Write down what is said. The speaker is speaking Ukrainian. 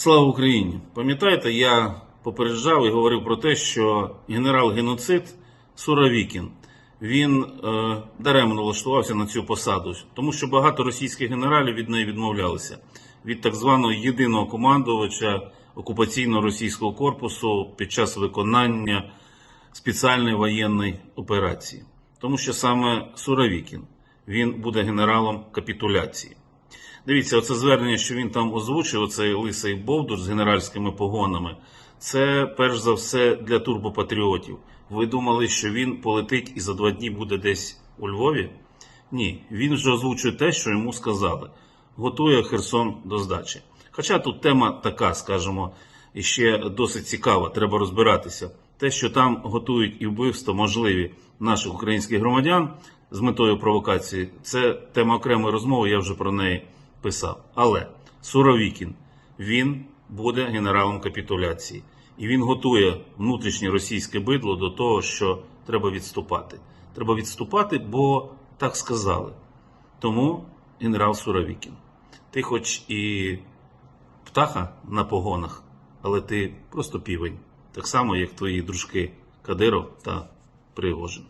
Слава Україні! Пам'ятаєте, я попереджав і говорив про те, що генерал-геноцид Суровікін він е, даремно влаштувався на цю посаду, тому що багато російських генералів від неї відмовлялися від так званого єдиного командувача окупаційного російського корпусу під час виконання спеціальної воєнної операції, тому що саме Суровікін він буде генералом капітуляції. Дивіться, оце звернення, що він там озвучив, оцей лисий Бовдур з генеральськими погонами, це перш за все для турбопатріотів. Ви думали, що він полетить і за два дні буде десь у Львові? Ні, він вже озвучує те, що йому сказали. Готує Херсон до здачі. Хоча тут тема така, скажімо, і ще досить цікава, треба розбиратися. Те, що там готують і вбивство можливі наших українських громадян з метою провокації, це тема окремої розмови, я вже про неї писав. Але Суровікін він буде генералом капітуляції, і він готує внутрішнє російське бидло до того, що треба відступати. Треба відступати, бо так сказали. Тому генерал Суровікін. Ти, хоч і птаха на погонах, але ти просто півень, так само, як твої дружки Кадиров та Пригожин.